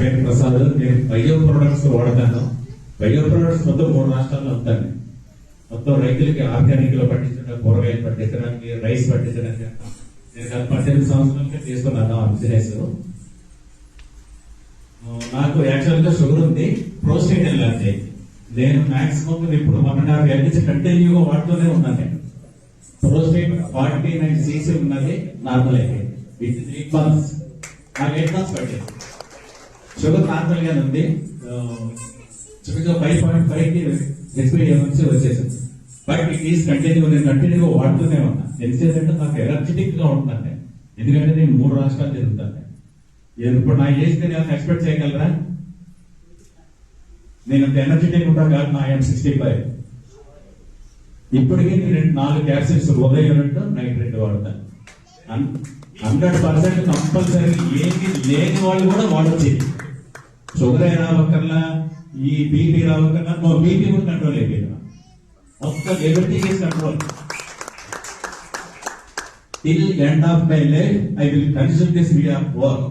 పేరు ప్రసాద్ నేను bio products వాడతాను. బయో ప్రొడక్ట్స్ మొత్తం మూడు రాష్ట్రాల్లో ఉంటాను మొత్తం రైతులకి ఆర్గానిక్లో పండించడం కూరగాయలు పండించడానికి రైస్ పండించడానికి నేను గత పద్దెనిమిది సంవత్సరాలకే చేస్తున్నాను ఆ బిజినెస్ నాకు యాక్చువల్గా షుగర్ ఉంది ప్రోస్టేట్ ఎలర్జీ అయింది నేను. మాక్సిమం ఇప్పుడు వన్ అండ్ హాఫ్ ఇయర్ నుంచి కంటిన్యూగా వాడుతూనే ఉన్నాను నేను. ప్రోస్టేట్ ఫార్టీ నైన్ సీసీ ఉన్నది నార్మల్ అయిపోయింది విత్ త్రీ మంత్స్ నాకు ఎయిట్ మంత్స్ పట్టింది. షుగర్ నార్మల్ గానే ఉంది చుట్టూ ఫైవ్ పాయింట్ ఫైవ్కి ఎక్స్పైరీ నుంచి వచ్చేసింది. బట్ ఇట్ ఈస్ కంటిన్యూ నేను కంటిన్యూగా వాడుతూనే ఉన్నా. ఎందుకంటే నాకు ఎనర్జెటిక్గా ఉంటున్నాను నేను. ఎందుకంటే నేను మూడు రాష్ట్రాలు తిరుగుతాను నేను. ఇప్పుడు నా ఏజ్ నేను ఎక్స్పెక్ట్ చేయగలరా? నేను అంత ఎనర్జెటిక్ ఉంటాను కాదు నా ఐఎమ్ సిక్స్టీ ఫైవ్ ఇప్పటికీ నేను రెండు నాలుగు క్యాప్సిల్స్ ఉదయం రెండు నైట్ రెండు వాడతాను హండ్రెడ్ పర్సెంట్ కంపల్సరీ ఏమి లేని వాళ్ళు కూడా వాడచ్చు షుగర్ రావక్కర్లా ఈ బీపీ రావక్కర్లా నో బీపీ కూడా కంట్రోల్ అయిపోయింది. మొత్తం everything is control till end of my life I will consult this we of work